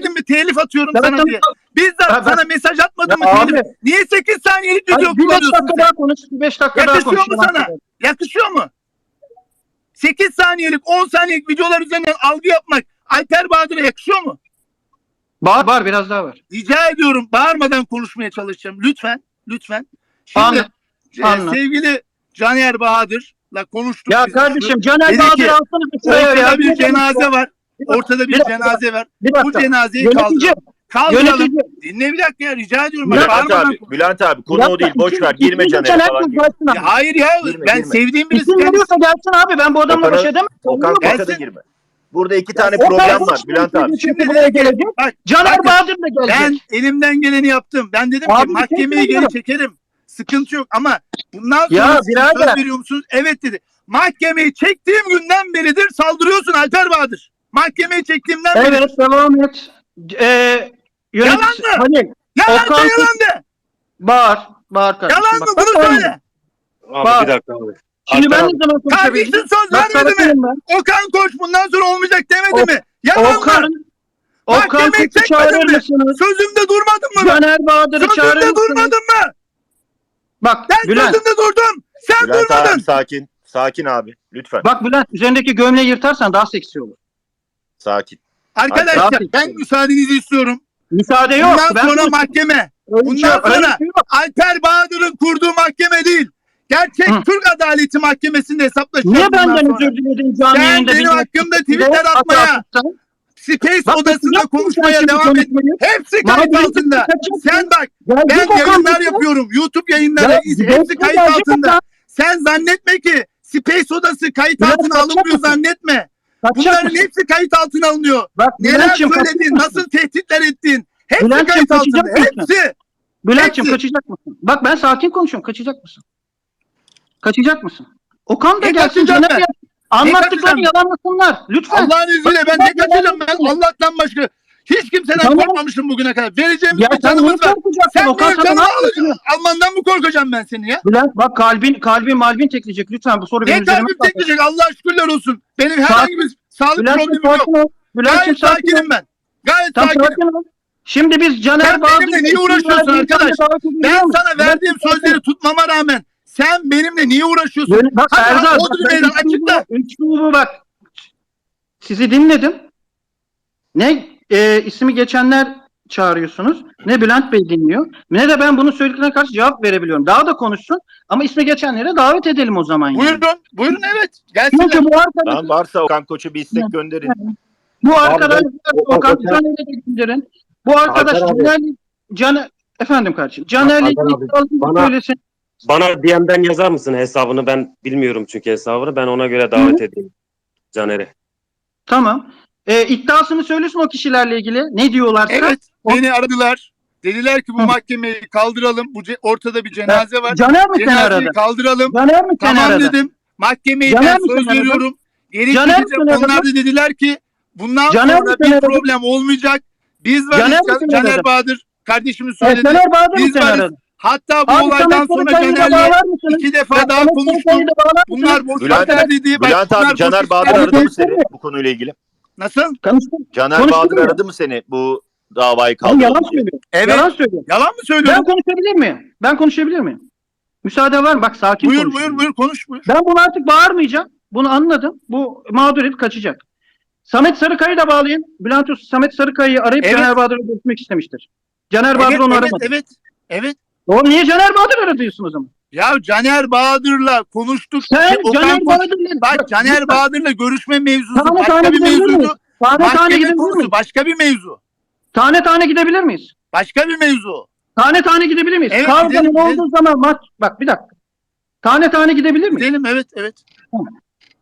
demedim mi telif atıyorum sana sana- diye. Bizzat ben- sana mesaj atmadım mı abi- telif? Niye 8 saniyelik video kullanıyorsun dakika sen? daha konuş. Bir beş dakika daha Yakışıyor konuş. mu sana? Yakışıyor mu? 8 saniyelik 10 saniyelik videolar üzerinden algı yapmak Alper Bahadır'a yakışıyor mu? Bağır, bağır biraz daha var. Rica ediyorum bağırmadan konuşmaya çalışacağım. Lütfen. Lütfen. Şimdi Anladım. e, sevgili Caner Bahadır'la konuştuk. Ya biz. kardeşim Caner Dedi Bahadır ki, alsanız bir sıraya ya. Ortada bir cenaze var. Ortada bir Bir cenaze var. Bir Bu cenazeyi Yönetici, kaldıralım. Yönetici. Dinle bir dakika ya rica ediyorum. Bülent Bak, Bülent abi. Bülent abi konu o değil. Boş ver. Girme Caner'e falan. girme. Ya hayır ya Girme, ben girme. sevdiğim birisi İsim veriyorsa gelsin abi. Ben bu adamla baş edemem. Okan Yok. Gelsin. Koç'a da girme. Burada iki tane Okan problem var Bülent abi. Şimdi buraya gelecek. bak, Caner bakın, Bahadır da gelecek. Ben elimden geleni yaptım. Ben dedim Abi ki şey geri söylüyorum. çekerim. Sıkıntı yok ama bundan sonra Ya söz veriyor musunuz? Evet dedi. Mahkemeyi çektiğim günden beridir saldırıyorsun Alper Bahadır. Mahkemeyi çektiğimden beri. Evet devam et. Ee, yönetici. Yalan mı? Halil, Yalan Okan da yalan de. bağır. Bağır kardeşim. Yalan bak. mı? Bunu söyle. Abi Bak. bir dakika abi. Şimdi ben ne zaman konuşabilirim? Kardeşin söz Bak vermedi mi? ben. Okan Koç bundan sonra olmayacak demedi O- mi? Yalan Okan, mı? Okan Koç'u çağırır mısınız? Sözümde durmadın mı? Caner Bahadır'ı çağırır Sözümde mısınız? durmadın mı? Bak Ben Bülent. sözümde durdum. Sen Bülent durmadın. abi sakin. Sakin abi. Lütfen. Bak Bülent üzerindeki gömleği yırtarsan daha seksi olur. Sakin. Arkadaşlar Abi, ben müsaadenizi istiyorum. Müsaade yok. Bundan Ben sonra konuşayım. mahkeme. Öyle bir bundan şey yok, sonra- şey. Alper Bahadır'ın kurduğu mahkeme değil. Gerçek Hı. Türk Adaleti Mahkemesi'nde hesaplaşacağız. Niye benden sonra. özür diledin canlı Sen yayında? benim hakkımda Twitter atmaya, Space Bak, odasında konuşmaya devam et. Hepsi kayıt altında. Sen bak Gelecek ben yayınlar yapıyorum. YouTube yayınları Ya, hepsi kayıt altında. Sen zannetme ki Space odası kayıt altına alınmıyor zannetme. Bunların hepsi kayıt altına alınıyor. Bak Neler söyledin, kaçacak nasıl tehditler ettin. Hepsi Bülent'ciğim, kayıt altında. kaçacak mısın? Hepsi. Bülent'ciğim Hepsi- kaçacak mısın? Bak ben sakin konuşuyorum. Kaçacak mısın? Kaçacak mısın? Okan da Ne gelsin. kaçacağım Caner ben? gelsin. Anlattıklarını kaçacağım? yalanlasınlar. Lütfen. Allah'ın izniyle ben ne kaçacağım ben Allah'tan başka. Hiç kimseden Tamam. korkmamışım bugüne kadar. Vereceğimiz Ya bir canımız var. Sen Okan benim ne alacaksın. Almandan mı korkacağım ben seni ya? Bülent bak kalbin kalbin malbin tekleyecek. Lütfen bu soru benim Ne üzerime kalbim kalkmasın. tekleyecek Allah şükürler olsun. Benim herhangi bir sağlık Bülent'ciğim problemim yok. ol. Bülent'ciğim Gayet sakin ol. sakinim ben. Gayet Tam sakinim. sakin ol. Şimdi biz Caner Sen benimle niye uğraşıyorsun arkadaş? Ben sana verdiğim sözleri tutmama rağmen sen benimle niye uğraşıyorsun? Bak Hadi, hadi, bak, ben açıkla. üslubu bak. Sizi dinledim. Ne e, ismi geçenler çağırıyorsunuz. Ne Bülent Bey dinliyor. Ne de ben bunu söylediklerine karşı cevap verebiliyorum. Daha da konuşsun. Ama ismi geçenlere davet edelim o zaman. yani. Buyurun. Buyurun evet. Gelsinler. Çünkü bu arkadaş, Tamam varsa Okan Koç'a bir istek gönderin. bu arkadaş Okan de gönderin. Bu arkadaş. Caner, Caner efendim kardeşim. Caner'le bana- söylesin. Bana DM'den yazar mısın hesabını? Ben bilmiyorum çünkü hesabını. Ben ona göre davet edeyim Caner'e. Tamam. E, iddiasını söylesin o kişilerle ilgili. Ne diyorlarsa. Evet. O- Beni aradılar. Dediler ki bu mahkemeyi kaldıralım. Bu ce- ortada bir cenaze var. Caner mi seni Cenazeyi aradı? kaldıralım. Caner mi seni Tamam aradı? dedim. Mahkemeyi Caner ben söz veriyorum. Geri Caner? Onlar da dediler ki bundan Caner sonra bir aradı? problem olmayacak. Biz varız. Caner Caner aradı? Bahadır kardeşimiz Evet, söyledi. Caner Bahadır mı Biz varız. aradı? Hatta bu Abi olaydan sonra Caner'le bağlar mısınız? iki defa Bak, daha konuştum. Bunlar boş dedi. Bülent abi Caner Bahadır dedi. aradı mı seni bu konuyla ilgili? Nasıl? Konuştum. Caner Konuştum Bahadır mu? aradı mı seni bu davayı Abi yalan söylüyor. Evet. Yalan söylüyor. Yalan mı Ben söylüyorum? konuşabilir miyim? Ben konuşabilir miyim? Müsaade var mı? Bak sakin Buyur konuşuyorum. buyur buyur konuş buyur. Ben bunu artık bağırmayacağım. Bunu anladım. Bu mağduriyet kaçacak. Samet Sarıkaya'yı da bağlayın. Bülent Usta Samet Sarıkaya'yı arayıp Evet. Caner Bahadır'ı görüşmek istemiştir. Caner Bahadır Evet, onu evet, aramadı. evet, evet. Oğlum niye Caner Bahadır aradıyorsun o zaman? Ya Caner Bahadır'la konuştuk. Sen Şey, Okan Caner Bahadır'la... Bak Caner Bahadır'la görüşme mevzusu Tane başka tane bir gidebilir mevzuydu. miyiz? Tane tane Mahkeme gidebilir konusu miyiz? başka bir mevzu. Tane tane gidebilir miyiz? Başka bir mevzu. Tane tane gidebilir miyiz? Evet, Kavganın gidelim, olduğu zaman maç... Bak bir dakika. Tane tane gidebilir miyiz? Gidelim evet evet.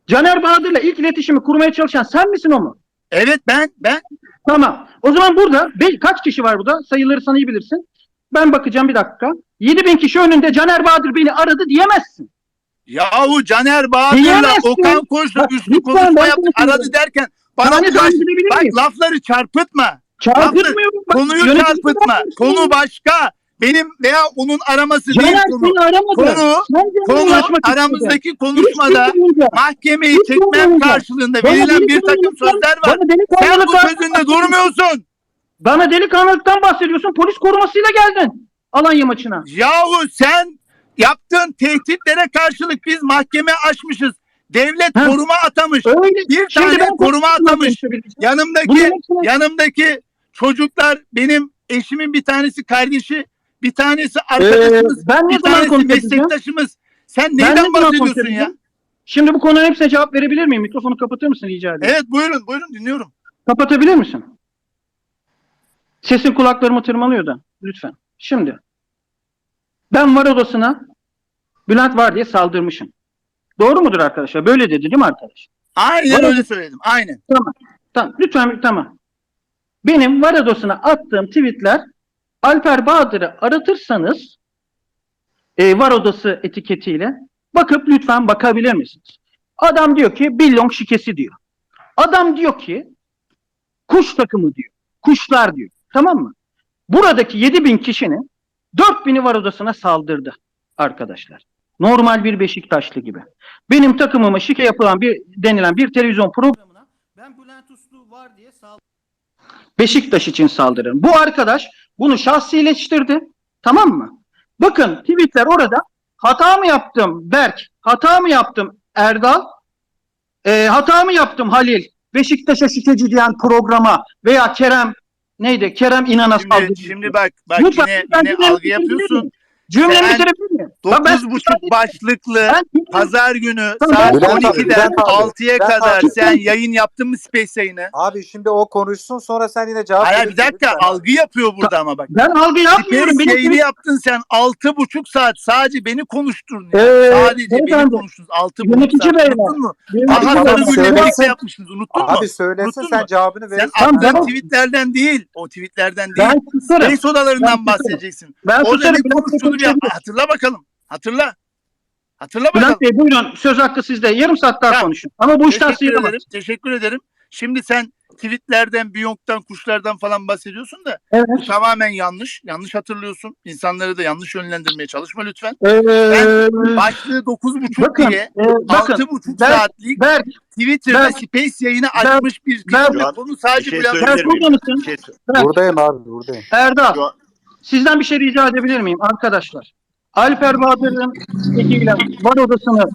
Caner Bahadır'la ilk iletişimi kurmaya çalışan sen misin o mu? Evet ben ben. Tamam. O zaman burada be- kaç kişi var burada? Sayıları sen iyi bilirsin. Ben bakacağım bir dakika. 7000 kişi önünde Caner Bahadır beni aradı diyemezsin. Yahu Caner Bahadır'la Diyemezsin. Okan Koç'la Bak, üstü lütfen konuşma ben yaptı. konuşuyorum. Aradı derken bana tane baş- gidebilir bak miyiz? lafları çarpıtma. Çarpıtmıyorum. Bak, Konuyu yönetici çarpıtma. Konu başka. Benim veya onun araması değil Caner konu. seni aramadı. Konu- Sen Konu ulaşmak istedin. aramızdaki Hiç konuşmada mahkemeyi Hiç çekmem karşılığında Bana verilen beni bir takım sözler var. Bana beni Sen bu sözünde durmuyorsun. Bana delikanlılıktan bahsediyorsun. Polis korumasıyla geldin. Alanya maçına. Yahu sen yaptığın tehditlere karşılık biz mahkeme açmışız. Devlet Ha. koruma atamış. Öyle. Bir Şimdi tane ben koruma atamış. Yanımdaki yanımdaki çocuklar benim eşimin bir tanesi kardeşi, bir tanesi arkadaşımız, Ee, ben bir tanesi meslektaşımız. Sen Ben ne neyden zaman bahsediyorsun ya? Şimdi bu konunun hepsine cevap verebilir miyim? Mikrofonu kapatır mısın rica ederim? Evet buyurun buyurun dinliyorum. Kapatabilir misin? Sesin kulaklarımı tırmalıyor da. Lütfen. Şimdi. Ben var odasına Bülent var diye saldırmışım. Doğru mudur arkadaşlar? Böyle dedi değil mi arkadaş? Aynen Bana- öyle söyledim. Aynen. Tamam. Lütfen tamam. Benim var odasına attığım tweetler Alper Bahadır'ı aratırsanız e, var odası etiketiyle bakıp lütfen bakabilir misiniz? Adam diyor ki billong şikesi diyor. Adam diyor ki kuş takımı diyor. Kuşlar diyor. Tamam mı? Buradaki 7000 kişinin 4000'i var odasına saldırdı arkadaşlar. Normal bir Beşiktaşlı gibi. Benim takımıma şike yapılan bir denilen bir televizyon programına ben Bülent Uslu var diye saldırdım. Beşiktaş için saldırırım. Bu arkadaş bunu şahsileştirdi. Tamam mı? Bakın tweetler orada. Hata mı yaptım Berk? Hata mı yaptım Erdal? Ee, hata mı yaptım Halil? Beşiktaş'a şikeci diyen programa veya Kerem neydi? Kerem İnan'a saldırdı. şimdi bak bak Lütfen, yine, yine cümlemi algı bitirebilir yapıyorsun. Cümlemi Sen bitirebilir miyim? Bak ben- 9.5 başlıklı pazar günü saat Bülent abi, 12'den Bülent abi, 6'ya Bülent kadar abi. sen yayın yaptın mı Space yayını? Abi şimdi o konuşsun sonra sen yine cevap Hayır bir verirsin dakika lütfen. algı yapıyor burada ama bak. Ben algı yapmıyorum. Space Benim yayını yaptın sen 6,5 saat sadece beni konuşturdun. ya. Ee, sadece beni beyefendi, konuştunuz 6,5 yönetici saat. beyler. Unuttun mu? Benim- Aha tamam, Sarıgül'le söylesin. birlikte yapmışsınız unuttun mu? Abi söylesin Unuttun sen mu? cevabını Sen verirsin. Attığın ben- tweetlerden değil, o tweetlerden değil. Ben susarım. Space Ben odalarından susarım. bahsedeceksin. Ben Orada susarım. ne Bülent konuştuğunu bir konuşabilir. hatırla bakalım. Hatırla. Hatırla bakalım. Bülent Bey buyurun söz hakkı sizde. Yarım saat daha Tamam. konuşun. Ama bu işten ederim. Teşekkür ederim. Şimdi sen tweetlerden, Biyonk'tan, kuşlardan falan bahsediyorsun da Evet. bu tamamen yanlış. Yanlış hatırlıyorsun. İnsanları da yanlış yönlendirmeye çalışma lütfen. Ee, Başlığı 9.5 bakın, diye e, bakın 6.5 ben- saatlik Berk, Twitter'da ben- Space yayını ben- açmış bir kişi. ben- yok. Bunu Bir sadece şey Bülent? Bir şey Buradayım abi buradayım. Erdal, sizden bir şey rica edebilir miyim arkadaşlar? Alper Bahadır'ın ekiyle var odasını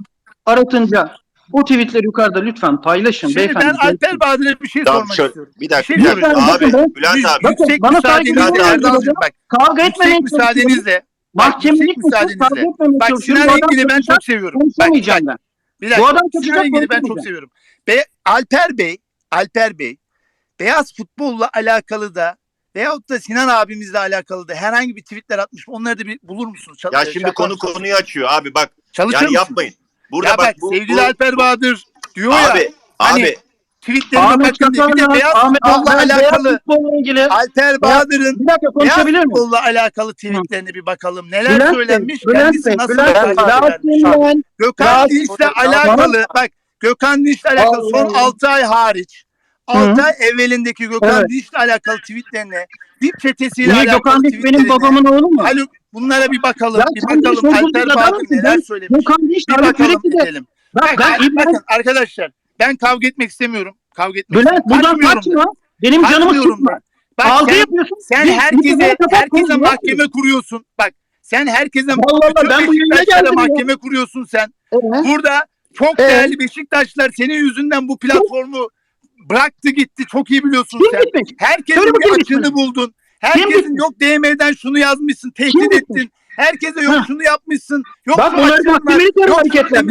aratınca o tweetleri yukarıda lütfen paylaşın Şimdi beyefendi. ben Alper Bahadır'a bir şey Tamam, sormak şöyle- istiyorum. bir dakika. Bir şey dakika. söyleyeyim. Abi, Bakın, Bülent abi. Bakın, yüksek bana saygı müsaadenizle duyuyorum. Erdal'cığım bak. Kavga Yüksek müsaadenizle. Bak Mahkemelik yüksek? Kavga müsaadenizle. etmemeye Bak. Sinan Engin'i ben çok seviyorum. Bak, bak, Konuşamayacağım ben. bir Bu dakika. adam Sinan konuşacak, Engin'i ben çok seviyorum. Be Alper Bey, Alper Bey beyaz futbolla alakalı da veyahut da Sinan abimizle alakalı da herhangi bir tweetler atmış. mı? Onları da bir bulur musunuz? Çal- Ya şey şimdi konu mısınız? konuyu açıyor abi bak. Çalışır Yani mısınız? yapmayın. Burada ya bak, bak bu, sevgili bu- Alper Bahadır diyor ya abi hani abi tweetlerine Ahmet bakın diye. Bir de beyaz Ahmet futbolla Ahmet Beyaz alakalı futbolla ilgili. Alper Bahadır'ın Bir dakika beyaz futbolla alakalı tweetlerine bir bakalım. Neler Bülent söylenmiş, Bülent kendisi Bey, nasıl Bülent Gökhan Dinç'le alakalı bak Gökhan Dinç'le alakalı son Allah. 6 ay hariç 6 Hı. ay evvelindeki Gökhan Evet. Dinç'le alakalı tweetlerine dip çetesiyle Niye alakalı Gökhan Diş benim babamın oğlu mu? Haluk bunlara bir bakalım. Ya bir bakalım sorgusuz Alper Bahadır neler Ben- söylemiş. Gökhan Diş Bir bakalım gidelim. Bak Bak, ben İbrahim bakın arkadaşlar ben kavga etmek istemiyorum. Kavga etmek Bülent istemiyorum. buradan kaçma. Benim canımı sıkma. Bak Algı sen, yapıyorsun. sen Bir- herkese herkese mahkeme kuruyorsun. Bak sen herkese Allah Allah, bütün ben bu yayına Beşiktaşlara geldim ya. mahkeme kuruyorsun sen. Evet. Burada çok Evet. değerli Beşiktaşlar senin yüzünden bu platformu bıraktı gitti. Çok iyi biliyorsun Kim sen. gitmiş? Herkesin Söyle bir açığını buldun. Herkesin gitmiş? yok DM'den şunu yazmışsın, Kim tehdit gitmiş? ettin. Herkese yok Ha. şunu yapmışsın. Yok Bak bunlar mahkemelik yok hareketler.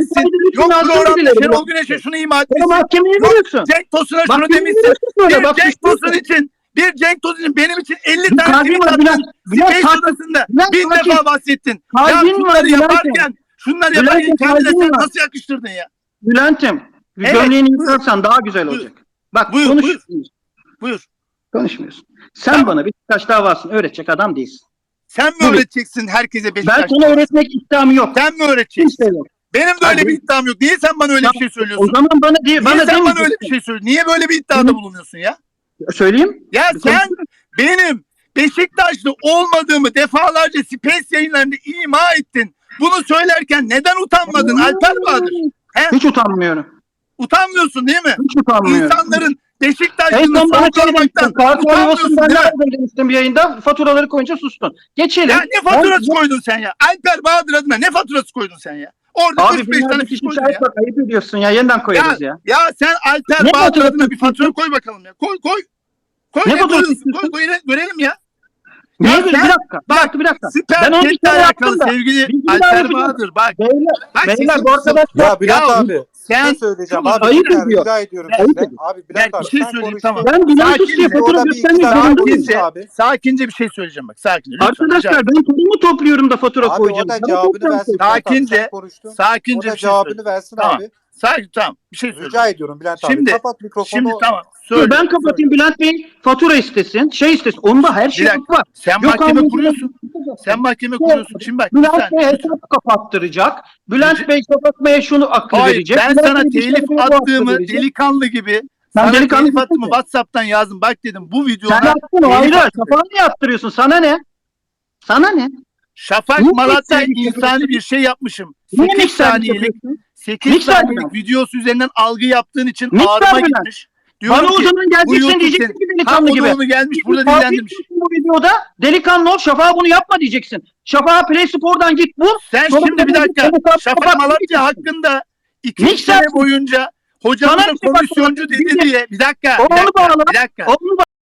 Yok programda. Şenol Güneş'e şunu ima etmişsin. mahkemeye Yok, veriyorsun. Cenk Tosun'a şunu Mahkemeye demişsin. Bir Bak Cenk Tosun için bir Cenk Tosun için benim için 50 Bir tane tweet attın. Space odasında sakin. defa bahsettin. Ya şunları yaparken şunları yaparken kendine sen nasıl yakıştırdın ya? Bülent'im. Evet, Gömleğini yıkarsan daha güzel olacak. Bak Buyur, konuşmuyorsun. Buyur. Konuşmuyorsun. Sen Tamam. bana Beşiktaş davasını öğretecek adam değilsin. Sen mi Buyur. öğreteceksin herkese Ben Beşiktaş? sana öğretmek iddiam yok. Sen mi öğreteceksin? Kimse yok. Benim de öyle Hadi. bir iddiam yok. Niye sen bana öyle Ya, bir şey O söylüyorsun? zaman bana diye Niye bana sen bana öyle bir şey söylüyorsun? Niye böyle bir iddiada Hı. bulunuyorsun ya? Söyleyeyim. Ya Bir sen benim Beşiktaşlı olmadığımı defalarca Space yayınlarında ima ettin. Bunu söylerken neden utanmadın Alper Bahadır? He? Hiç utanmıyorum. Utanmıyorsun değil mi? Hiç utanmıyorum. İnsanların Beşiktaş En son bana şey utanmıyorsun değil mi? bir yayında. Faturaları koyunca sustun. Geçelim. Ya ne faturası koydun sen ya? Alper Bahadır adına ne faturası koydun sen ya? Orada Abi 45 tane kişi koydun ya. bak ayıp ediyorsun ya. Yeniden koyarız ya. Ya sen Alper Ne Bahadır faturası adına bir fatura koy bakalım ya. Koy koy. Koy Ne ne faturası koyuyorsun? istiyorsun? Koy, koy, görelim ya. Niye Ya sen- Bir dakika. Bir dakika. Bir dakika. Süper Ben onu bir kere yaptım da. sevgili Alper. Bahadır bak. Beyler, Bak beyler bu arkadaş Ya Bülent Ya, abi. Bir Sen şey söyleyeceğim abi. ayıp ediyor. Rica ediyorum Ayıp sizden. ediyor. Abi Bülent abi bir şey söyleyeyim, tamam. ben Bülent bir iki göstermek zorundayım. konuş abi. sakince bir şey söyleyeceğim bak sakince. Lütfen, Arkadaşlar ben kurumu topluyorum da fatura Abi koyacağım. o da cevabını versin. abi, Sakince. Sakince O da bir şey cevabını söyleyeceğim. versin Tamam. abi. Sakin tamam bir şey söyleyeceğim. Rica ediyorum Bülent abi. Şimdi- Kapat mikrofonu. Şimdi tamam. Söyle. ben kapatayım Bülent Bey fatura istesin, şey istesin. Onda her şey dakika. var. Sen Yok mahkeme abi, kuruyorsun. Sen mahkeme kuruyorsun. Şimdi bak Bülent Bey hesap kapattıracak. Bülent Rica- Bey kapatmaya şunu akıl Hayır verecek. ben Bülent sana Bey şey telif aklı attığımı delikanlı gibi Sen sana delikanlı telif attığımı. Whatsapp'tan yazdım. Bak dedim bu Sen videoda yaptın o telif ayrı. Kafanı niye attırıyorsun? Sana ne? Sana ne? Şafak Niye Malatya insani yapıyorsun? bir şey yapmışım. Niye 8 mikser saniyelik yapıyorsun? 8 Mikser saniyelik mi? videosu üzerinden algı yaptığın için Mikser ağrıma mi gitmiş. Diyorum Bana o zaman bu geleceksin diyeceksin ki delikanlı gibi. onu gelmiş burada dillendirmiş. ediyorsun Bu videoda delikanlı ol. Şafak'a bunu yapma diyeceksin. Şafak'a Play Spor'dan git bul. Sen Sonra şimdi bir da dakika bu Şafak kapat. Malatya hakkında 2 Mikser- sene boyunca Sana bir şey bak- komisyoncu dedi diye bir dakika. Bir dakika. bağla. Bir dakika.